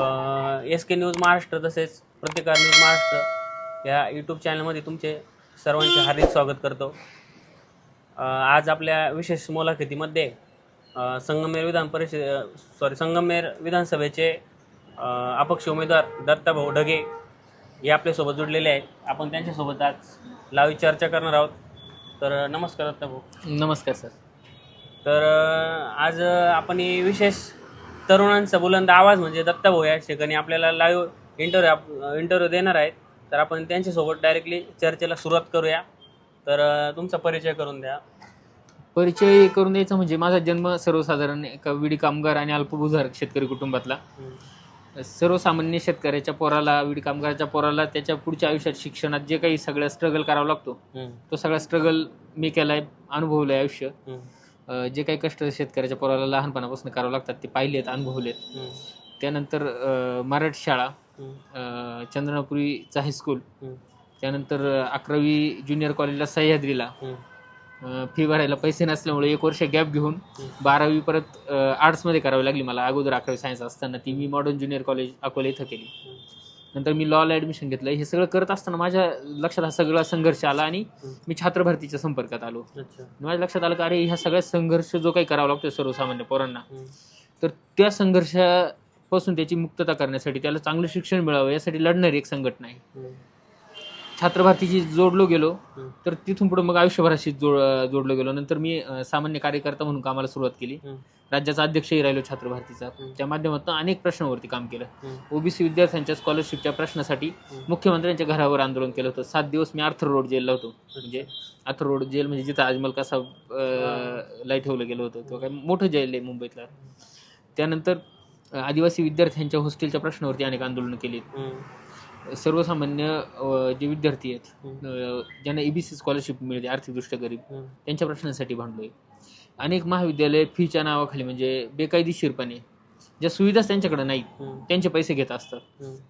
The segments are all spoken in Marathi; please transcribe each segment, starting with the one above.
एस के न्यूज महाराष्ट्र तसेच प्रतिकार न्यूज महाराष्ट्र या यूट्यूब चॅनलमध्ये तुमचे सर्वांचे हार्दिक स्वागत करतो. आज आपल्या विशेष मुलाखतीमध्ये संगमेर विधान परिषद सॉरी संगमेर विधानसभेचे अपक्ष उमेदवार दत्ताभाऊ ढगे हे आपल्यासोबत जुडलेले आहेत. आपण त्यांच्यासोबत आज लाईव्ह चर्चा करणार आहोत. तर नमस्कार दत्ताभाऊ. नमस्कार सर. तर आज आपण ही विशेष तरुणांचा बुलंद आवाज म्हणजे दत्ताभाऊ या ठिकाणी आपल्याला लाईव्ह इंटरव्ह्यू इंटरव्ह्यू देणार आहेत. तर आपण त्यांच्यासोबत डायरेक्टली चर्चेला सुरुवात करूया. तर तुमचा परिचय करून द्या. परिचय करून द्यायचा म्हणजे माझा जन्म सर्वसाधारण एका विडी कामगार आणि अल्पभूधार शेतकरी कुटुंबातला. सर्वसामान्य शेतकऱ्याच्या पोराला विडी कामगाराच्या पोराला त्याच्या पुढच्या आयुष्यात शिक्षणात जे काही सगळं स्ट्रगल करावं लागतो तो सगळा स्ट्रगल मी केलाय अनुभवलंय आयुष्य. जे काही कष्ट शेतकऱ्याच्या पोराला लहानपणापासून करावं लागतात ते पाहिलेत अनुभवलेत त्यानंतर मराठी शाळा चंद्रनापुरीचा हायस्कूल त्यानंतर अकरावी ज्युनियर कॉलेजला सह्याद्रीला. फी भरायला पैसे नसल्यामुळे एक वर्ष गॅप घेऊन बारावी परत आर्ट्समध्ये करावी लागली मला. अगोदर अकरावी सायन्स असताना ती मी मॉडर्न ज्युनियर कॉलेज अकोला इथं केली. नंतर मी लॉला ॲडमिशन घेतलं हे सगळं करत असताना माझ्या लक्षात हा सगळा संघर्ष आला आणि मी छात्र भरतीच्या संपर्कात आलो. माझ्या लक्षात आलं की अरे ह्या सगळ्या संघर्ष जो काही करावा लागतो सर्वसामान्य पोरांना तर त्या संघर्षापासून त्याची मुक्तता करण्यासाठी त्याला चांगलं शिक्षण मिळावं यासाठी लढणारी एक संघटना आहे. छात्र भारतीशी जोडलो गेलो तर तिथून पुढे मग आयुष्यभराशी जोड जोडलो गेलो. नंतर मी सामान्य कार्यकर्ता म्हणून कामाला सुरुवात केली. राज्याचा अध्यक्षही राहिलो छात्र भारतीचा त्या माध्यमातून अनेक प्रश्नावरती काम केलं. ओबीसी विद्यार्थ्यांच्या स्कॉलरशिपच्या प्रश्नासाठी मुख्यमंत्र्यांच्या घरावर आंदोलन केलं होतं. सात दिवस मी आर्थर रोड जेलला होतो. म्हणजे आर्थर रोड जेल म्हणजे जिथं अजमल कसा ला ठेवलं गेलं होतं. तो काय मोठं जेल आहे मुंबईतला. त्यानंतर आदिवासी विद्यार्थ्यांच्या हॉस्टेलच्या प्रश्नावरती अनेक आंदोलनं केली सर्वसामान्य जे विद्यार्थी आहेत ज्यांना एबीसी स्कॉलरशिप मिळते आर्थिकदृष्ट्या गरीब त्यांच्या प्रश्नांसाठी भांडलोय. अनेक महाविद्यालय फीच्या नावाखाली म्हणजे बेकायदेशीरपणे ज्या सुविधाच त्यांच्याकडे नाहीत त्यांचे पैसे घेत असतात.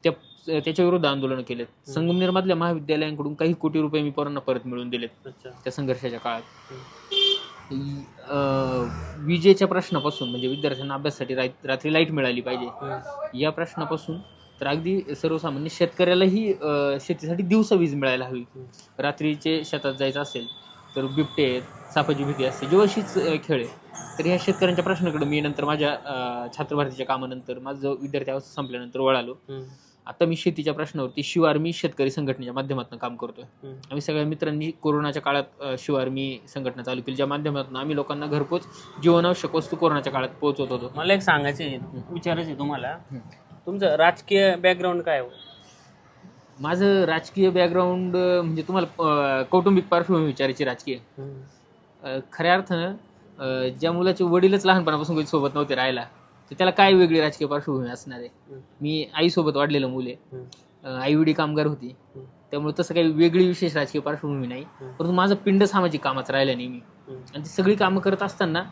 त्या त्याच्या विरुद्ध आंदोलन केलेत. संगमनेरमधल्या महाविद्यालयांकडून काही कोटी रुपये मी पोरांना परत मिळवून दिलेत त्या संघर्षाच्या काळात. विजेच्या प्रश्नापासून म्हणजे विद्यार्थ्यांना अभ्यासासाठी रात्री लाइट मिळाली पाहिजे. या प्रश्नापासून तर अगदी सर्वसामान्य शेतकऱ्यालाही शेतीसाठी दिवसा वीज मिळायला हवी. रात्रीचे शेतात जायचं असेल तर बिबटे आहेत सापाची भीती असते जेव्हाशीच अं, खेळ आहे तर ह्या शेतकऱ्यांच्या प्रश्नाकडे मी नंतर माझ्या छात्रभारतीच्या कामानंतर माझं जो विद्यार्थी अवस्था संपल्यानंतर वळालो. आता मी शेतीच्या प्रश्नावरती शिव आर्मी शेतकरी संघटनेच्या माध्यमातून काम करतोय. आम्ही सगळ्या मित्रांनी कोरोनाच्या काळात अ, शिव आर्मी संघटना चालू केली ज्या माध्यमातून आम्ही लोकांना घरपोच जीवनावश्यक वस्तू कोरोनाच्या काळात पोहोचवत होतो. मला एक सांगायचे विचारायचे तुम्हाला. तुमचं राजकीय बॅकग्राऊंड काय हो? माझं राजकीय बॅकग्राऊंड म्हणजे तुम्हाला कौटुंबिक पार्श्वभूमी विचारायची राजकीय. खऱ्या अर्थानं ज्या मुलाचे वडीलच लहानपणापासून कधी सोबत नव्हते राहायला तर त्याला काय वेगळी राजकीय पार्श्वभूमी असणार आहे? मी आईसोबत वाढलेलं मुले आई वडी कामगार होती. त्यामुळे तसं काही वेगळी विशेष राजकीय पार्श्वभूमी नाही. परंतु माझं पिंड सामाजिक कामाचं राहिलं नेहमी. आणि ती सगळी कामं करत असताना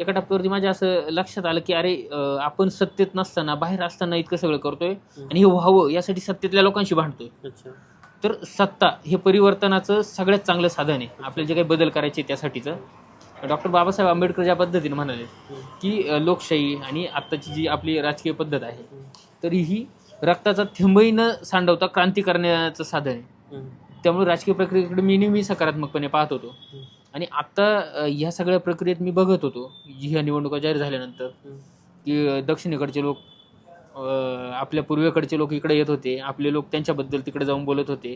एका टप्प्यावरती माझ्या असं लक्षात आलं की अरे आपण सत्तेत नसताना बाहेर असताना इतकं सगळं करतोय आणि हे व्हावं यासाठी सत्तेतल्या लोकांशी भांडतोय. तर सत्ता हे परिवर्तनाचं सगळ्यात चांगलं साधन आहे. आपल्याला जे काही बदल करायचे त्यासाठीचं. डॉक्टर बाबासाहेब आंबेडकर ज्या पद्धतीने म्हणाले की लोकशाही आणि आत्ताची जी आपली राजकीय पद्धत आहे तर ही रक्ताचा थेंबही न सांडवता क्रांती करण्याचं साधन आहे. त्यामुळे राजकीय प्रक्रियेकडे मी नेहमी सकारात्मकपणे पाहत होतो. आणि आता ह्या सगळ्या प्रक्रियेत मी बघत होतो ह्या निवडणुका जाहीर झाल्यानंतर की दक्षिणेकडचे लोक आपल्या पूर्वेकडचे लोक इकडे येत होते आपले लोक त्यांच्याबद्दल तिकडे जाऊन बोलत होते.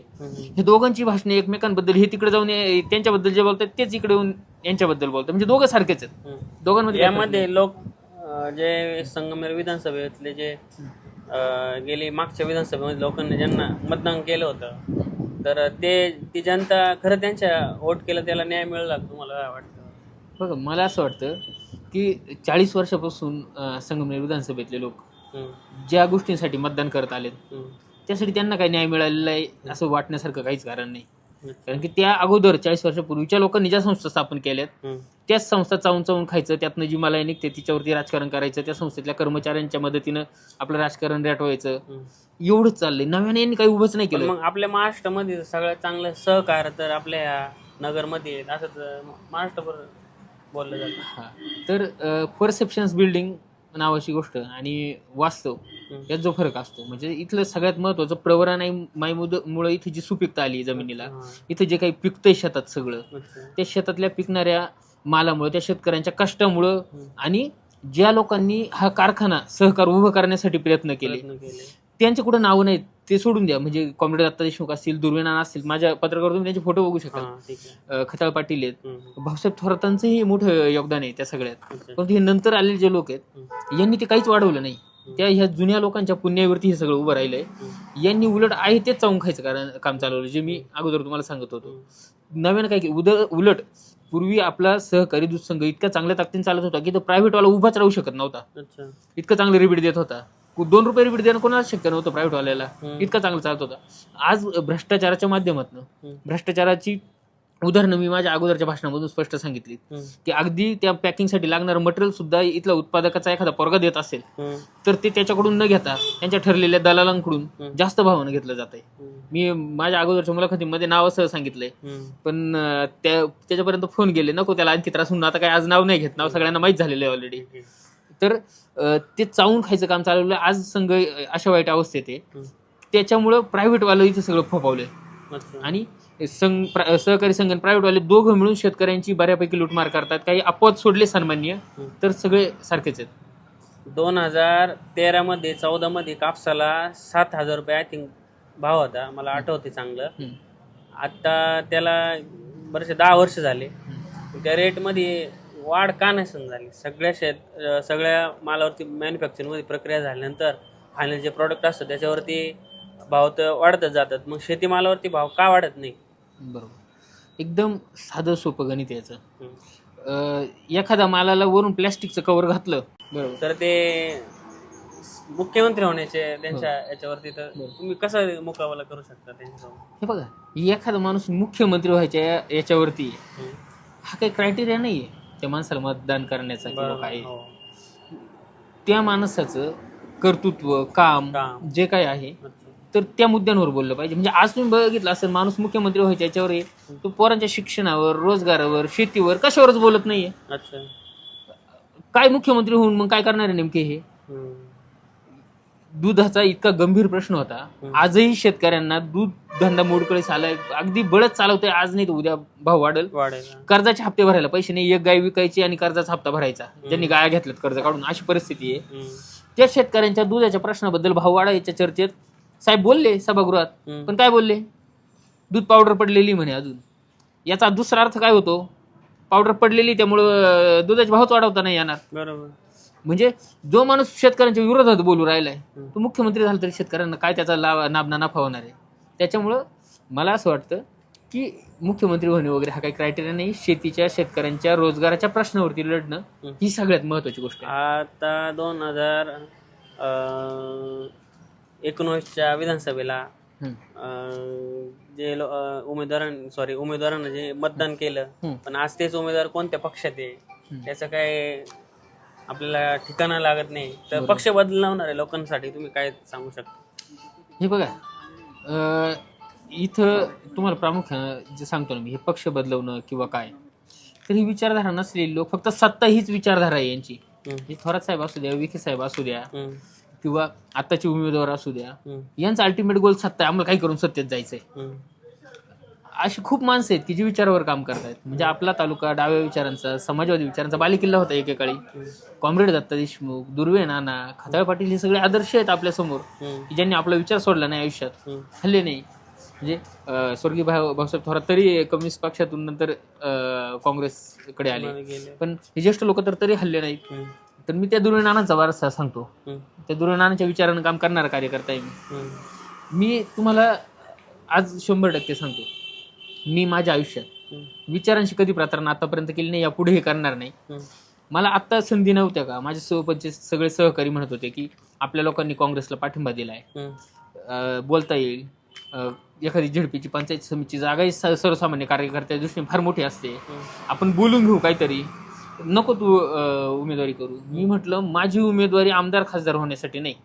हे दोघांची भाषणे एकमेकांबद्दल हे तिकडे जाऊन त्यांच्याबद्दल जे बोलतात तेच इकडे येऊन यांच्याबद्दल बोलतात. म्हणजे दोघं सारखेच आहेत. दोघांमध्ये यामध्ये लोक जे संगमेर विधानसभेतले जे गेली मागच्या विधानसभेमध्ये लोकांनी ज्यांना मतदान केलं होतं तर ते ती जनता खरं त्यांच्या वोट केलं त्याला न्याय मिळाला तुम्हाला? वाटतं. बघा मला असं वाटतं की चाळीस वर्षापासून संगमनेर विधानसभेतले लोक ज्या गोष्टींसाठी मतदान करत आलेत त्यासाठी त्यांना काही न्याय मिळालेला आहे असं वाटण्यासारखं काहीच कारण नाही. कारण की त्या अगोदर चाळीस वर्षापूर्वीच्या लोकांनी ज्या संस्था स्थापन केल्यात त्याच संस्था चावून चावून खायचं त्यातनं जी मला निघते तिच्यावरती राजकारण करायचं त्या संस्थेतल्या कर्मचाऱ्यांच्या मदतीनं आपलं राजकारण रेटवायचं. एवढंच चाललंय नव्याने यांनी काही उभंच नाही केलं मग आपल्या महाराष्ट्रामध्ये सगळ्यात चांगलं सहकार तर आपल्या नगरमध्ये. असंच महाराष्ट्रभर बोललं जातं हा. तर परसेप्शन्स बिल्डिंग नावाची गोष्ट आणि वास्तव. यात जो फरक असतो म्हणजे इथलं सगळ्यात महत्वाचं प्रवरा नाही मायमुळे इथे जी सुपीकता आली जमिनीला. इथं जे काही पिकतंय शेतात सगळं. त्या शेतातल्या पिकणाऱ्या मालामुळे त्या शेतकऱ्यांच्या कष्टामुळं. आणि ज्या लोकांनी हा कारखाना सहकार उभं करण्यासाठी प्रयत्न केले त्यांचे कुठं नावं नाहीत ते सोडून द्या म्हणजे कॉम्रेड दत्ता देशमुख असतील दुर्वेना असतील माझ्या पत्रकावर तुम्ही त्यांचे फोटो बघू शकाल अं, खताळ पाटील आहेत. भाऊसाहेब थोरातांचंही मोठं योगदान आहे त्या सगळ्यात. पण हे नंतर आलेले जे लोक आहेत. यांनी ते काहीच वाढवलं नाही त्या ह्या जुन्या लोकांच्या पुण्यावरती हे सगळं उभं राहिलंय. यांनी उलट आहे तेच चावून खायचं कारण काम चालवलं जे मी अगोदर तुम्हाला सांगत होतो. नव्यानं काय केलं उद उलट पूर्वी आपला सहकारी दूध संघ इतका चांगल्या ताकदीने चालत होता की तो प्रायव्हेटवाला उभाच राहू शकत नव्हता इतकं चांगलं रिबीट देत होता दोन रुपये रिबीट देणं कोणाला शक्य नव्हतं प्रायव्हेटवाल्याला. इतका चांगलं चालत होता आज भ्रष्टाचाराच्या माध्यमातून. भ्रष्टाचाराची उदाहरणं मी माझ्या अगोदरच्या भाषणामधून स्पष्ट सांगितली. की अगदी त्या पॅकिंगसाठी लागणारं मटेरियल सुद्धा इथला उत्पादकाचा एखादा पोरगा देत असेल. तर ते त्याच्याकडून न घेता त्यांच्या ठरलेल्या दलालांकडून. जास्त भावानं घेतलं जात आहे. मी माझ्या अगोदरच्या मुलाखतीमध्ये नाव असं सांगितलंय. पण त्या त्याच्यापर्यंत फोन गेले नको त्याला आणखी त्रास होऊन आता काय आज नाव नाही घेत नाव सगळ्यांना माहीत झालेलं आहे ऑलरेडी. तर ते चावून खायचं काम चालवलं आज संघ अशा वाईट अवस्थेत आहे. त्याच्यामुळं प्रायव्हेटवालं इथं सगळं फोपावलंय. आणि संघ प्रा- सहकारी संघ प्रायव्हेटवाले दोघं मिळून शेतकऱ्यांची बऱ्यापैकी लूटमार करतात. काही अपवाद सोडले सन्मान्य. तर सगळे सारखेच आहेत. दोन हजार तेरामध्ये चौदामध्ये कापसाला सात हजार रुपये आय थिंक भाव होता. मला आठवते चांगलं. आता त्याला बरेचसे दहा वर्ष झाले. त्या रेटमध्ये वाढ का नसून झाली? सगळ्या शेत अं, सगळ्या मालावरती मॅन्युफॅक्चरिंगमध्ये प्रक्रिया झाल्यानंतर फायनल जे प्रॉडक्ट असतं त्याच्यावरती भाव तर वाढतच जातात. मग शेतीमालावरती भाव का वाढत नाही? बरोबर एकदम साधं सोपं गणित आहे याचं. अं, एखाद्या मालाला वरून प्लॅस्टिकचं कवर घातलं बरोबर तर ते मुख्यमंत्री होण्याचे त्यांच्या याच्यावरती तर तुम्ही कसं मुकाबला करू शकता त्यांच्यासोबत हे बघा एखादा माणूस मुख्यमंत्री व्हायच्या या- याच्यावरती आहे. हा काही क्रायटेरिया नाही आहे त्या माणसाला मतदान करण्याचा किंवा. काय हो. त्या माणसाचं कर्तृत्व काम काम. जे काय आहे. तर त्या मुद्द्यांवर बोललं पाहिजे. म्हणजे आज तुम्ही बघितलं असेल माणूस मुख्यमंत्री व्हायच्या याच्यावर आहे. तो पोरांच्या शिक्षणावर रोजगारावर शेतीवर कशावरच बोलत नाहीये. अच्छा. काय मुख्यमंत्री होऊन मग काय करणार आहे नेमके हे. दुधाचा इतका गंभीर प्रश्न होता. आजही शेतकऱ्यांना दूध धंदा मोडकडे चालाय अगदी बळच चालवतंय. आज नाही तर उद्या भाव वाढेल. कर्जाचे हप्ते भरायला पैसे नाही. एक गाय विकायची आणि कर्जाचा हप्ता भरायचा. ज्यांनी गाया घेतल्यात कर्ज काढून. अशी परिस्थिती आहे. त्या शेतकऱ्यांच्या दुधाच्या प्रश्नाबद्दल भाव वाढायच्या चर्चेत साहेब बोलले सभागृहात हम्म. पण काय बोलले? दूध पावडर पडलेली म्हणे अजून. याचा दुसरा अर्थ काय होतो? पावडर पडलेली त्यामुळं अं, दुधाचे भावच वाढवता नाही येणार. बरोबर. म्हणजे जो माणूस शेतकऱ्यांच्या विरोधात बोलू राहिलाय. तो मुख्यमंत्री झाला तरी शेतकऱ्यांना काय त्याचा लाभ नाबना नफा होणार आहे? त्याच्यामुळं मला असं वाटतं की मुख्यमंत्री होणे वगैरे हा काही क्रायटेरिया नाही. शेतीच्या शेतकऱ्यांच्या रोजगाराच्या प्रश्नावरती लढणं. ही सगळ्यात महत्वाची गोष्ट आहे. आता दोन हजार एकोणवीसच्या विधानसभेला. अं, जे लो- अं, उमेदवारां सॉरी उमेदवारांना जे मतदान केलं. पण आज तेच उमेदवार कोणत्या पक्षात आहे. त्याचं काय आपल्याला ठिकाणा लागत नाही तर पक्ष बदलवणाऱ्या लोकांसाठी तुम्ही काय सांगू शकता हे बघा अं, इथं तुम्हाला प्रामुख्यानं जे सांगतो ना मी हे पक्ष बदलवणं किंवा काय तर ही विचारधारा नसलेली लोक फक्त सत्ता हीच विचारधारा आहे यांची हम्म. हे थोरात साहेब असू द्या विखे साहेब असू द्या हम्म. किंवा आताचे उमेदवार असू द्या. यांचा अल्टिमेट गोल सत्ता आहे आम्हाला काही करून सत्तेत जायचंय. अशी खूप माणसं आहेत की जी विचारावर काम करतायत म्हणजे आपला तालुका डाव्या विचारांचा समाजवादी विचारांचा बालेकिल्ला होता एकेकाळी कॉम्रेड दत्ता देशमुख दुर्वे नाना खताळ पाटील हे सगळे आदर्श आहेत आपल्यासमोर. की ज्यांनी आपला विचार सोडला नाही आयुष्यात. हल्ले नाही म्हणजे स्वर्गीय भाऊ भाऊसाहेब थोरात तरी कम्युनिस्ट पक्षातून नंतर काँग्रेसकडे आले. पण हे ज्येष्ठ लोक तर तरी हल्ले नाहीत. तर मी त्या दुर्वे नानांचा वारसा सांगतो. त्या दुर्वे नानांच्या विचारानं काम करणारा कार्यकर्ता आहे मी. मी तुम्हाला आज शंभर टक्के सांगतो मी माझ्या आयुष्यात. विचारांशी कधी प्रार्थना आतापर्यंत केली नाही यापुढेही करणार नाही. मला आत्ता संधी नव्हत्या का माझे सोबतचे सगळे सहकारी म्हणत होते की आपल्या लोकांनी काँग्रेसला पाठिंबा दिलाय हम्म. अं, बोलता येईल एखादी झडपीची पंचायत समितीची जागाही स- सर्वसामान्य कार्यकर्त्याच्या दृष्टीने फार मोठी असते. आपण बोलून घेऊ काहीतरी नको तू उमेदवारी करू मी म्हटलं माझी उमेदवारी आमदार खासदार होण्यासाठी नाही.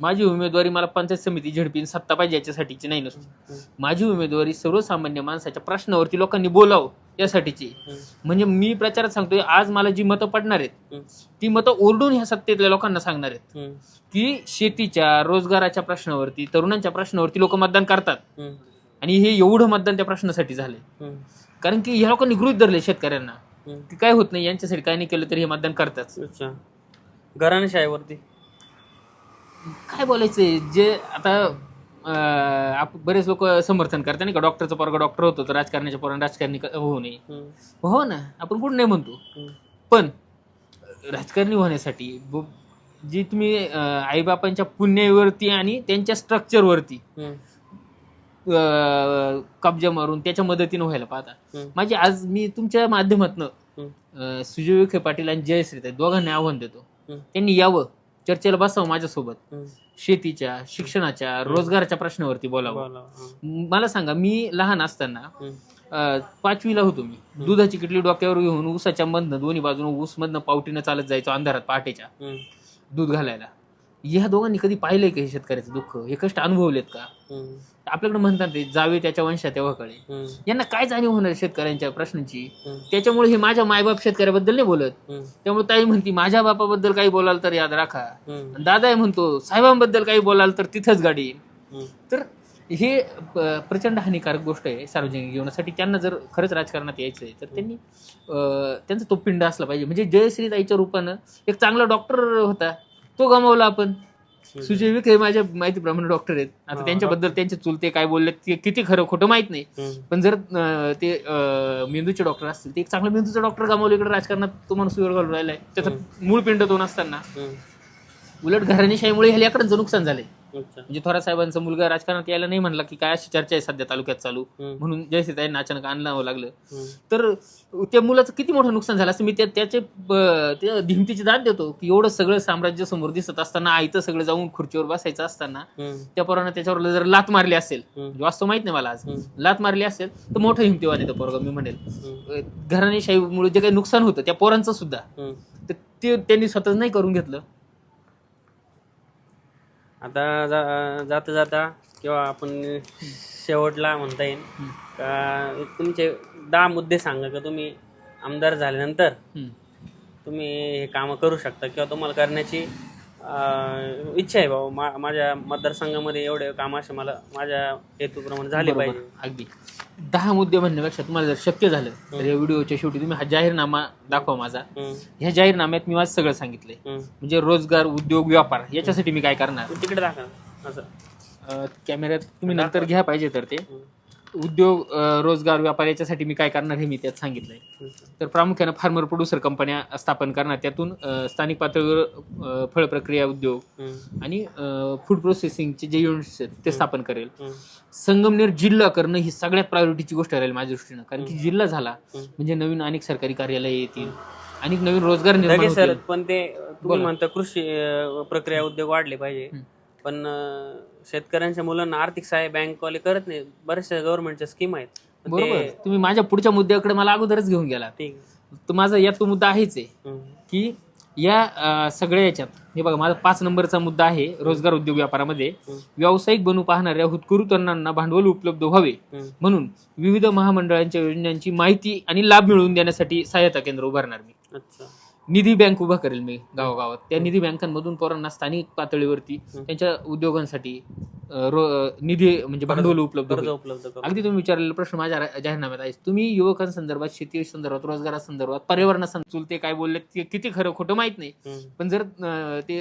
माझी उमेदवारी मला पंचायत समिती झडपीन सत्ता पाहिजे याच्यासाठीची नाही नसते. माझी उमेदवारी सर्वसामान्य माणसाच्या प्रश्नावरती लोकांनी बोलावं यासाठीची. म्हणजे मी प्रचारात सांगतोय आज मला जी मतं पडणार आहेत. ती मतं ओरडून ह्या सत्तेतल्या लोकांना सांगणार आहेत. की शेतीच्या रोजगाराच्या प्रश्नावरती तरुणांच्या प्रश्नावरती लोक मतदान करतात. आणि हे एवढं मतदान त्या प्रश्नासाठी झालंय. कारण की ह्या लोकांनी गृहित धरले शेतकऱ्यांना की काय होत नाही यांच्यासाठी काय नाही केलं तरी हे मतदान करतात अच्छा घराणेशाहीवरती काय बोलायचंय जे आता अं, आप बरेच लोक समर्थन करतात नाही का डॉक्टरचा पोरगा डॉक्टर होतो तर राजकारणाच्या पोरांना राजकारणी क- होऊ नये हम्म. हो ना आपण कुठं नाही म्हणतो हम्म. पण राजकारणी होण्यासाठी ब- जी तुम्ही अं, आईबापांच्या पुण्यावरती आणि त्यांच्या स्ट्रक्चरवरती हम्म. कब्जा मारून त्याच्या मदतीनं व्हायला पाहता. माझी आज मी तुमच्या माध्यमातनं सुजय विखे पाटील आणि जयश्री दोघांना आव्हान देतो. त्यांनी यावं चर्चेला बसावं माझ्यासोबत. शेतीच्या शिक्षणाच्या रोजगाराच्या प्रश्नावरती बोलावं. मला सांगा मी लहान असताना पाचवीला होतो मी. दुधाची किटली डोक्यावर घेऊन ऊसाच्या मधनं दोन्ही बाजून ऊस मधनं पावटीनं चालत जायचो अंधारात पहाटेच्या. दूध घालायला. ह्या दोघांनी कधी पाहिलंय का हे शेतकऱ्याचं दुःख? हे कष्ट अनुभवलेत का. आपल्याकडे म्हणतात ते जावे त्याच्या वंशा तेव्हा कळे. यांना काय जाणीव होणार शेतकऱ्यांच्या प्रश्नांची. त्याच्यामुळे हे माझ्या मायबाप शेतकऱ्याबद्दल नाही बोलत. त्यामुळे ताई म्हणती माझ्या बापाबद्दल काही बोलाल तर याद राखा. दादा म्हणतो साहेबांबद्दल काही बोलाल तर तिथंच गाडी. तर हे प्रचंड हानिकारक गोष्ट आहे सार्वजनिक जीवनासाठी. त्यांना जर खरंच राजकारणात यायचं आहे तर त्यांनी त्यांचा तो पिंड असला पाहिजे. म्हणजे जयश्री ताईच्या रूपानं एक चांगला डॉक्टर होता. तो गमावला आपण. सुजय विखे माझ्या माहितीप्रमाणे डॉक्टर आहेत. आता त्यांच्याबद्दल त्यांचे चुलते काय बोलले ते किती खरं खोटं माहीत नाही. पण जर ते मेंदूचे डॉक्टर असतील ते एक चांगला मेंदूचा डॉक्टर गमावले इकडे राजकारणात तो माणूस वर घालून राहिलाय. त्याचा मूळ पिंड दोन असताना. उलट घराणेशाहीमुळे ह्या लेकरांचं नुकसान झालंय. म्हणजे थोरात साहेबांचा मुलगा राजकारणात यायला नाही म्हणला की काय अशी चर्चा आहे सध्या तालुक्यात चालू. म्हणून जयसीताईंना अचानक आणलं लागलं. तर त्या मुलाचं किती मोठं नुकसान झालं असं मी त्या त्याचे धिमतीची दाद देतो की एवढं सगळं साम्राज्य समोर दिसत असताना आईतं सगळं जाऊन खुर्चीवर बसायचं असताना. त्या पोरानं त्याच्यावर जर लात मारली असेल. म्हणजे वास्तव माहीत नाही मला आज. लात मारली असेल तर मोठं हिमतीवाद येतं पोरगा मी म्हणेल. घराणेशाहीमुळे जे काही नुकसान होतं त्या पोरांचं सुद्धा. तर ते त्यांनी स्वतःच नाही करून घेतलं आता जा- जाता जाता किंवा आपण शेवटला म्हणता येईल. का तुमचे दहा मुद्दे सांगा का? तुम्ही आमदार झाल्यानंतर. तुम्ही हे कामं करू शकता किंवा तुम्हाला करण्याची इच्छा आहे बाबा. मा माझ्या मतदारसंघामध्ये एवढे काम असे मला माझ्या हेतूप्रमाणे झाले पाहिजे. अगदी. दहा मुद्दे म्हणण्यापेक्षा तुम्हाला जर शक्य झालं तर या व्हिडिओच्या शेवटी तुम्ही हा जाहीरनामा दाखवा माझा. ह्या जाहीरनाम्यात मी माझं सगळं सांगितलंय. म्हणजे रोजगार उद्योग व्यापार याच्यासाठी मी काय करणार? तिकडे दाखवा असं. कॅमेऱ्यात तुम्ही नंतर घ्या पाहिजे तर ते. उद्योग रोजगार व्यापार याच्यासाठी मी काय करणार हे मी त्यात सांगितलंय तर प्रामुख्यानं फार्मर प्रोड्युसर कंपन्या स्थापन करणार त्यातून स्थानिक पातळीवर फळ प्रक्रिया उद्योग. आणि फूड प्रोसेसिंगचे जे युनिट्स आहेत ते स्थापन करेल. संगमनेर जिल्हा करणं ही सगळ्यात प्रायोरिटीची गोष्ट राहील माझ्या दृष्टीनं कारण की जिल्हा झाला. म्हणजे नवीन अनेक सरकारी कार्यालय येतील अनेक नवीन रोजगार निर्माण सर. पण ते तुम्ही. म्हणता कृषी प्रक्रिया उद्योग वाढले पाहिजे. पण शेतकऱ्यांच्या मुलांना आर्थिक सहाय्य बँकवाले करत नाही बऱ्याचशा गव्हर्नमेंटच्या स्कीम आहेत. पण ते- बरोबर. तुम्ही माझ्या पुढच्या मुद्द्याकडे मला अगोदरच घेऊन गेला. ठीक. तर माझा यात तो मुद्दा आहेच आहे हम्म. की या अं, सगळ्या याच्यात हे बघा माझा पाच नंबरचा मुद्दा आहे रोजगार उद्योग व्यापारामध्ये. हम्म. व्यावसायिक बनू पाहणाऱ्या हुतकुरू तरुणांना भांडवल उपलब्ध व्हावे. हम्म. म्हणून विविध महामंडळांच्या योजनांची माहिती आणि लाभ मिळवून देण्यासाठी सहायता केंद्र उभारणार मी. अच्छा. निधी बँक उभा करेल मी गावागावात. त्या निधी बँकांमधून पोरांना स्थानिक पातळीवरती त्यांच्या उद्योगांसाठी निधी म्हणजे भांडवल उपलब्ध अगदी तुम्ही विचारलेला प्रश्न माझ्या जाहीरनाम्यात आहे तुम्ही युवकांसंदर्भात शेती संदर्भात रोजगारासंदर्भात पर्यावरणासंदर्भात ते काय बोलले ते किती खरं खोटं माहीत नाही. पण जर ते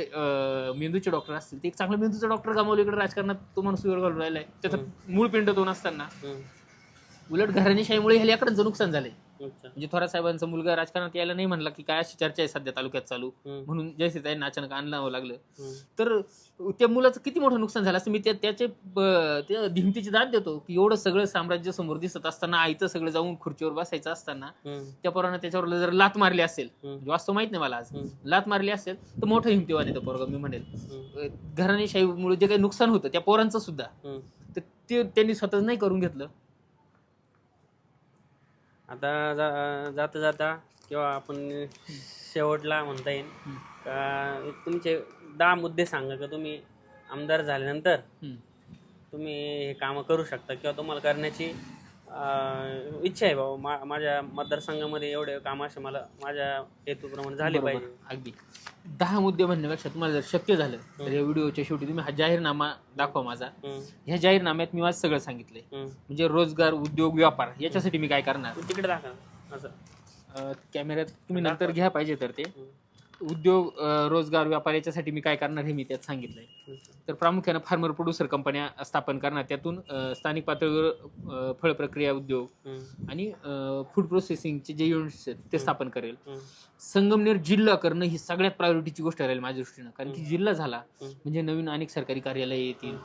मेंदूचे डॉक्टर असतील ते एक चांगला मेंदूचा डॉक्टर गमावले इकडे राजकारणात तो माणूस वेळ घालून राहिलाय. त्याचा मूळ पिंड दोन असताना. उलट घराणेशाहीमुळे ह्या लेकरांचं नुकसान झालंय. म्हणजे थोरात साहेबांचा मुलगा राजकारणात यायला नाही म्हणला की काय अशी चर्चा आहे सध्या तालुक्यात चालू. म्हणून जयसीताईंना अचानक आणलं लागलं. तर त्या मुलाचं किती मोठं नुकसान झालं असं मी त्या त्याचे धिमतीची दाद देतो की एवढं सगळं साम्राज्य समोर दिसत असताना आईतं सगळं जाऊन खुर्चीवर बसायचं असताना. त्या पोरानं त्याच्यावर जर लात मारली असेल. म्हणजे वास्तव माहीत नाही मला आज. लात मारली असेल तर मोठं हिमतीवान येतं पोरगा मी म्हणेल. घराणेशाहीमुळे जे काही नुकसान होतं त्या पोरांचं सुद्धा. तर ते त्यांनी स्वतःच नाही करून घेतलं आता जा- जाता जाता किंवा आपण शेवटला म्हणता येईल. का तुमचे दहा मुद्दे सांगा का तुम्ही आमदार झाल्यानंतर. तुम्ही हे कामं करू शकता किंवा तुम्हाला करण्याची इच्छा आहे बाबा मा माझ्या मतदारसंघामध्ये एवढे काम असे मला माझ्या हेतूप्रमाणे झाले. पाहिजे. अगदी. दहा मुद्दे म्हणण्यापेक्षा तुम्हाला जर शक्य झालं तर या व्हिडिओच्या शेवटी तुम्ही हा जाहीरनामा दाखवा माझा. ह्या जाहीरनाम्यात मी माझं सगळं सांगितलंय. म्हणजे रोजगार उद्योग व्यापार याच्यासाठी मी काय करणार? तिकडे दाखवा असं. कॅमेऱ्यात तुम्ही नंतर घ्या पाहिजे तर ते. उद्योग रोजगार व्यापार याच्यासाठी मी काय करणार हे मी त्यात सांगितलंय. तर प्रामुख्यानं फार्मर प्रोड्युसर कंपन्या स्थापन करणार. त्यातून स्थानिक पातळीवर फळ प्रक्रिया उद्योग आणि फूड प्रोसेसिंगचे जे युनिट्स आहेत ते स्थापन करेल. संगमनेर जिल्हा करणं ही सगळ्यात प्रायोरिटीची गोष्ट राहील माझ्या दृष्टीनं. कारण की जिल्हा झाला. म्हणजे नवीन अनेक सरकारी कार्यालय येतील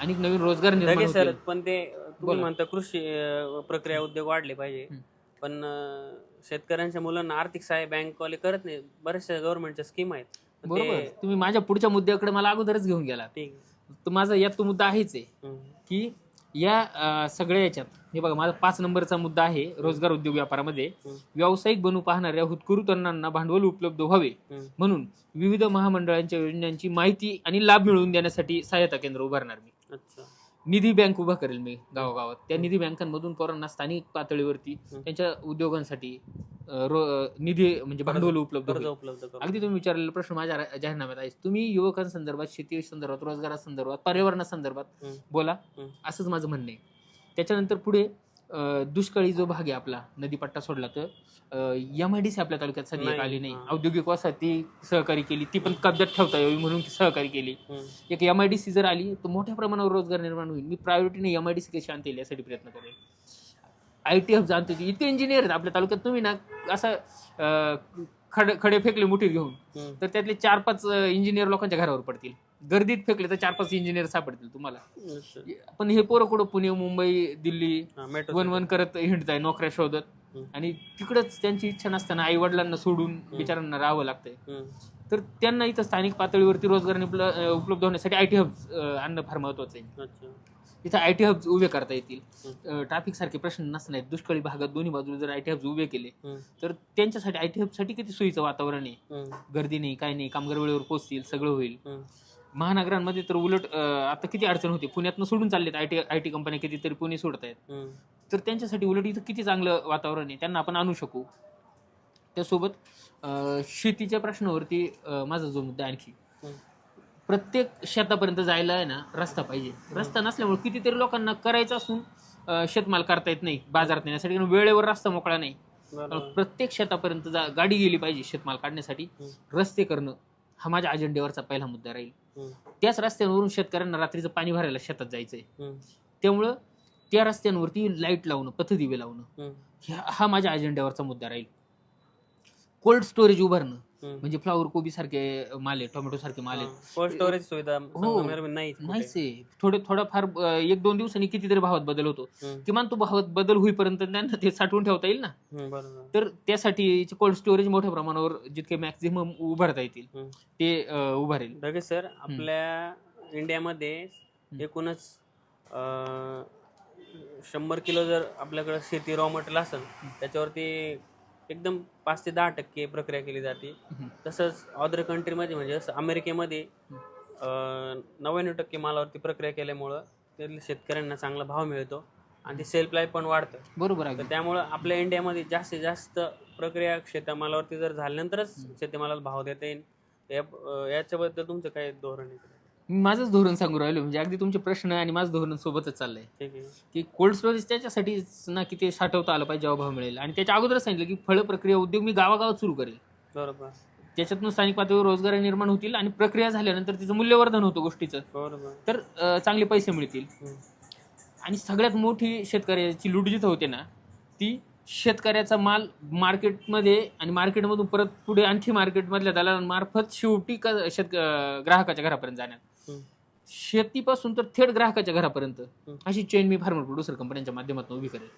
अनेक नवीन रोजगार निर्माण सर पण ते. म्हणता कृषी प्रक्रिया उद्योग वाढले पाहिजे. पण शेतकऱ्यांच्या मुलांना आर्थिक सहाय्य बँकवाले करत नाही. बऱ्याचशा गव्हर्नमेंटच्या स्कीम आहेत. ते- बरोबर. तुम्ही माझ्या पुढच्या मुद्द्याकडे मला अगोदरच घेऊन गेला ठीक. तर माझा यात तो मुद्दा आहेच आहे हम्म, की या अं, सगळ्या याच्यात हे बघा माझा पाच नंबरचा मुद्दा आहे रोजगार उद्योग व्यापारामध्ये. हम्म. व्यावसायिक बनू पाहणाऱ्या हुतकुरू तरुणांना भांडवल उपलब्ध व्हावे. हम्म, म्हणून विविध महामंडळांच्या योजनांची माहिती आणि लाभ मिळवून देण्यासाठी सहायता केंद्र उभारणार मी. अच्छा. निधी बँक उभा करेल मी गावागावात त्या निधी बँकांमधून पोरांना स्थानिक पातळीवरती. त्यांच्या उद्योगांसाठी निधी म्हणजे भांडवल उपलब्ध अगदी तुम्ही विचारलेला प्रश्न माझ्या जाहीरनाम्यात आहे तुम्ही युवकांसंदर्भात शेती संदर्भात रोजगारासंदर्भात पर्यावरणासंदर्भात. बोला. असंच माझं म्हणणं आहे त्याच्यानंतर पुढे दुष्काळी जो भाग आहे आपला नदीपट्टा सोडला तर एम आय डी सी आपल्या तालुक्यात सध्या एक नाही. आली नाही. औद्योगिक वसाहती सहकारी केली ती पण कब्जात ठेवता यावी म्हणून सहकारी केली एक एम आय डी सी जर आली तर मोठ्या प्रमाणावर रोजगार निर्माण होईल मी प्रायोरिटीने एम आय डी सी कशी आणता येईल यासाठी प्रयत्न करेल आय टी हब जाणतो इतके इंजिनियर आहेत आपल्या तालुक्यात तुम्ही ना असं खडे खडे फेकले मुठीत घेऊन. तर त्यातले चार पाच इंजिनियर लोकांच्या घरावर पडतील. गर्दीत फेकले तर चार पाच इंजिनियर सापडतील तुम्हाला. पण हे पोरं कुठं? पुणे मुंबई दिल्ली वन वन करत हिंडताय नोकऱ्या शोधत. आणि तिकडच त्यांची इच्छा नसताना आई वडिलांना सोडून बिचारांना राहावं लागतंय. तर त्यांना इथं स्थानिक पातळीवरती रोजगार उपलब्ध होण्यासाठी आय टी हब्स आणणं फार महत्वाचं आहे. इथं आय टी हब्स उभे करता येतील. ट्रॅफिक सारखे प्रश्न नसणार. दुष्काळी भागात दोन्ही बाजूला जर आय टी हब्स उभे केले तर त्यांच्यासाठी आय टी हबसाठी किती सोयीचं वातावरण आहे? गर्दी नाही काय नाही कामगार वेळेवर पोहोचतील सगळं होईल. महानगरांमध्ये तर उलट आता किती अडचण होती? पुण्यातनं सोडून चाललेत आय टी आय टी कंपन्या कितीतरी पुणे सोडत आहेत हम्म, तर त्यांच्यासाठी उलट इथं किती चांगलं वातावरण आहे? त्यांना आपण आणू शकू. त्यासोबत शेतीच्या प्रश्नावरती माझा जो मुद्दा आणखी. प्रत्येक शेतापर्यंत जायला आहे ना रस्ता पाहिजे. रस्ता नसल्यामुळे कितीतरी लोकांना करायचं असून शेतमाल करता येत नाही बाजारात नेण्यासाठी कारण वेळेवर रस्ता मोकळा नाही. प्रत्येक शेतापर्यंत जा गाडी गेली पाहिजे शेतमाल काढण्यासाठी. रस्ते करणं हा माझ्या अजेंड्यावरचा पहिला मुद्दा राहील. त्याच रस्त्यांवरून शेतकऱ्यांना रात्रीचं पाणी भरायला शेतात जायचंय. त्यामुळं त्या रस्त्यांवरती लाइट लावणं पथदिवे लावणं हा. माझ्या अजेंड्यावरचा मुद्दा राहील. कोल्ड स्टोरेज उभारणं. म्हणजे फ्लावर कोबी सारखे माल आहे टोमॅटो सारखे माल आहेत. कोल्ड स्टोरेज सुविधा हो. नाहीच. नाहीच आहे. थोडे थोडाफार एक दोन दिवसांनी कितीतरी भावात बदल होतो. किमान तो भावात बदल होईपर्यंत त्यांना ते साठवून ठेवता येईल ना? तर त्यासाठी कोल्ड स्टोरेज मोठ्या प्रमाणावर जितके मॅक्झिमम उभारता येतील. ते उभारेल. सर आपल्या इंडियामध्ये एकूणच शंभर किलो जर आपल्याकडे शेती रॉ मटेरियल असेल त्याच्यावरती एकदम पाच ते दहा टक्के प्रक्रिया केली जाते. तसंच अदर कंट्रीमध्ये म्हणजे जसं अमेरिकेमध्ये नव्याण्णव टक्के मालावरती प्रक्रिया केल्यामुळं त्यातल्या शेतकऱ्यांना चांगला भाव मिळतो आणि ते सेल्फ लाईफ पण वाढतं. बरोबर आहे. तर त्यामुळं आपल्या इंडियामध्ये जास्तीत जास्त प्रक्रिया शेतमालावरती जर झाल्यानंतरच शेतीमालाला भाव देता येईल. याच्याबद्दल तुमचं काय धोरण आहे? मी माझंच धोरण सांगू राहिलो. म्हणजे अगदी तुमचे प्रश्न आणि माझं धोरण सोबतच चाललंय. की कोल्ड स्टोरेज त्याच्यासाठी ना की ते साठवता आलं पाहिजे भाव मिळेल. आणि त्याच्या अगोदरच सांगितलं की फळ प्रक्रिया उद्योग मी गावागावात सुरू करेल. बरोबर. त्याच्यातून स्थानिक पातळीवर रोजगार निर्माण होतील आणि प्रक्रिया झाल्यानंतर तिचं मूल्यवर्धन होतं गोष्टीचं. बरोबर. तर चांगले पैसे मिळतील. आणि सगळ्यात मोठी शेतकऱ्याची लूट जिथं होते ना ती शेतकऱ्याचा माल मार्केटमध्ये आणि मार्केटमधून परत पुढे आणखी मार्केटमधल्या दलालांमार्फत शेवटी क- शेत ग्राहकाच्या घरापर्यंत जाण्यात. शेतीपासून तर थेट ग्राहकाच्या घरापर्यंत. अशी चेन मी फार्मर प्रोड्युसर कंपन्यांच्या माध्यमातून उभी करेल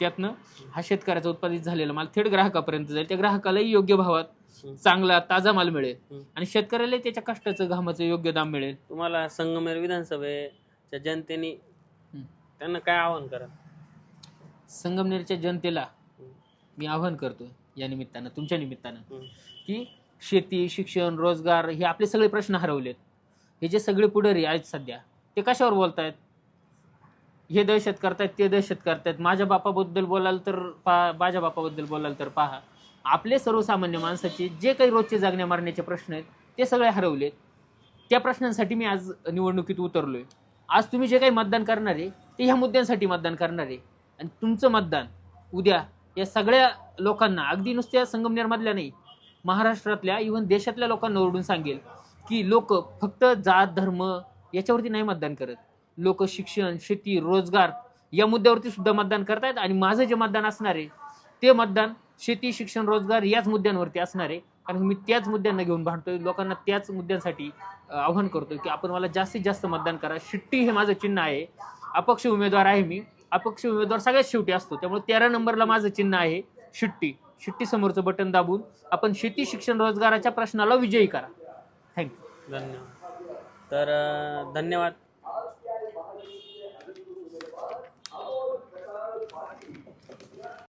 त्यातनं हा शेतकऱ्याचा उत्पादित झालेला माल थेट ग्राहकापर्यंत जाईल त्या ग्राहकालाही योग्य भावात. चांगला ताजा माल मिळेल. आणि शेतकऱ्यालाही त्याच्या कष्टाचं घामाचं योग्य दाम मिळेल तुम्हाला संगमेर विधानसभेच्या जनतेने. त्यांना काय आवाहन करा संगमनेरच्या जनतेला मी आवाहन करतोय या निमित्तानं तुमच्या निमित्तानं. की शेती शिक्षण रोजगार हे आपले सगळे प्रश्न हरवलेत हे जे सगळे पुढारी आहेत सध्या ते कशावर बोलतायत? हे दहशत करतायत ते दहशत करतायत. माझ्या बापाबद्दल बोलाल तर पहा माझ्या बापाबद्दल बोलाल तर पहा. आपले सर्वसामान्य माणसाचे जे काही रोजचे जागण्या मारण्याचे प्रश्न आहेत ते सगळे हरवलेत. त्या प्रश्नांसाठी मी आज निवडणुकीत उतरलोय. आज तुम्ही जे काही मतदान करणार आहे ते ह्या मुद्द्यांसाठी मतदान करणार आहे. आणि तुमचं मतदान उद्या या सगळ्या लोकांना अगदी नुसत्या संगमनेरमधल्या नाही महाराष्ट्रातल्या इव्हन देशातल्या लोकांना ओरडून सांगेल. की लोक फक्त जात धर्म याच्यावरती नाही मतदान करत. लोक शिक्षण शेती रोजगार या मुद्द्यावरती सुद्धा मतदान करतायत आणि माझं जे मतदान असणार आहे ते मतदान शेती शिक्षण रोजगार याच मुद्द्यांवरती असणार आहे. कारण मी त्याच मुद्द्यांना घेऊन भांडतोय लोकांना त्याच मुद्द्यांसाठी आव्हान करतोय की आपण मला जास्तीत जास्त मतदान करा. शिट्टी हे माझं चिन्ह आहे. अपक्ष उमेदवार आहे मी. अपक्ष उमेदवार सगळ्यात शेवटी असतो. त्यामुळे तेरा नंबरला माझं चिन्ह आहे शिट्टी. शिट्टी समोरचं बटन दाबून आपण शेती शिक्षण रोजगाराच्या प्रश्नाला विजयी करा. थँक्यू. धन्यवाद. तर धन्यवाद.